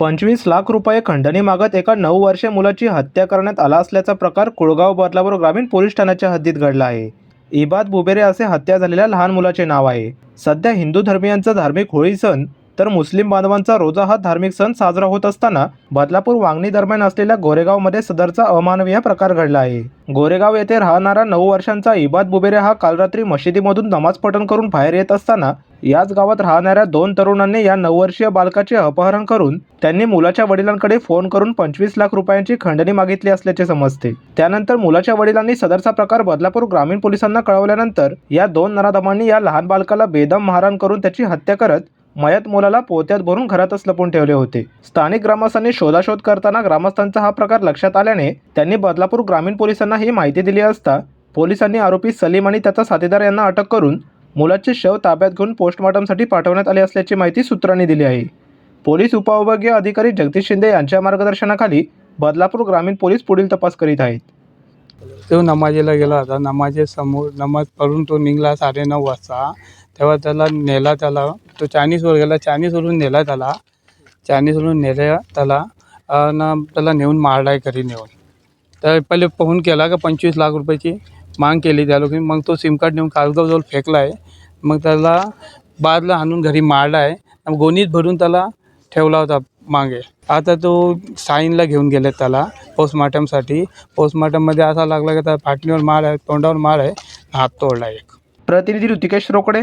पंचवीस लाख रुपये खंडणी मागत एका नऊ वर्षे मुलाची हत्या करण्यात आला असल्याचा प्रकार कुळगाव बदलापूर ग्रामीण पोलीस ठाण्याच्या हद्दीत घडला आहे. इबाद बुबेरे असे हत्या झालेल्या लहान मुलाचे नाव आहे. सध्या हिंदू धर्मियांचा धार्मिक होळी सण तर मुस्लिम बांधवांचा रोजा हा धार्मिक सण साजरा होत असताना बदलापूर वांगणी दरम्यान असलेल्या गोरेगावमध्ये सदरचा अमानवीय प्रकार घडला आहे. गोरेगाव येथे राहणारा नऊ वर्षांचा इबाद बुबेरे हा काल रात्री मशिदीमधून नमाज पठण करून बाहेर येत असताना याच गावात राहणाऱ्या दोन तरुणांनी या नऊ वर्षीय बालकाचे अपहरण करून त्यांनी मुलाच्या वडिलांकडे फोन करून पंचवीस लाख रुपयांची खंडणी मागितली असल्याचे समजते. त्यानंतर मुलाच्या वडिलांनी सदरचा प्रकार बदलापूर ग्रामीण पोलिसांना कळवल्यानंतर या दोन नराधमांनी या लहान बालकाला बेदम मारहाण करून त्याची हत्या करत मयत मुलाला पोत्यात भरून घरातच लपून ठेवले होते. स्थानिक ग्रामस्थांनी शोधाशोध करताना ग्रामस्थांचा हा प्रकार लक्षात आल्याने त्यांनी बदलापूर ग्रामीण पोलिसांना ही माहिती दिली असता पोलिसांनी आरोपी सलीम आणि त्याचा साथीदार यांना अटक करून मुलाचे शव ताब्यात घेऊन पोस्टमॉर्टमसाठी पाठवण्यात आले असल्याची माहिती सूत्रांनी दिली आहे. पोलीस उपविभागीय अधिकारी जगदीश शिंदे यांच्या मार्गदर्शनाखाली बदलापूर ग्रामीण पोलीस पुढील तपास करीत आहेत. तो नमाजीला गेला होता. नमाजी समोर नमाज पडून तो निघाला साडेनऊ वाजता. तेव्हा त्याला नेला त्याला तो चायनीजवर गेला चायनीजवरून नेला त्याला चायनीजवरून नेल्या त्याला आणि त्याला नेऊन मारला आहे घरी नेऊन. तर पहिले फोन केला का पंचवीस लाख रुपयाची मांग केली त्या लोकांनी मग तो सिम कार्ड नेऊन कागदाजवळ फेकला आहे मग त्याला बादला आणून घरी मारला आहे गोणीत भरून त्याला ठेवला होता मागे. आता तो साईनला घेऊन गेले त्याला पोस्टमार्टमसाठी पोस्टमार्टममध्ये असा लागला की त्या पाठणीवर मार आहे तोंडावर मार आहे हात तोडला एक. प्रतिनिधी ऋतिकेश रोकडे.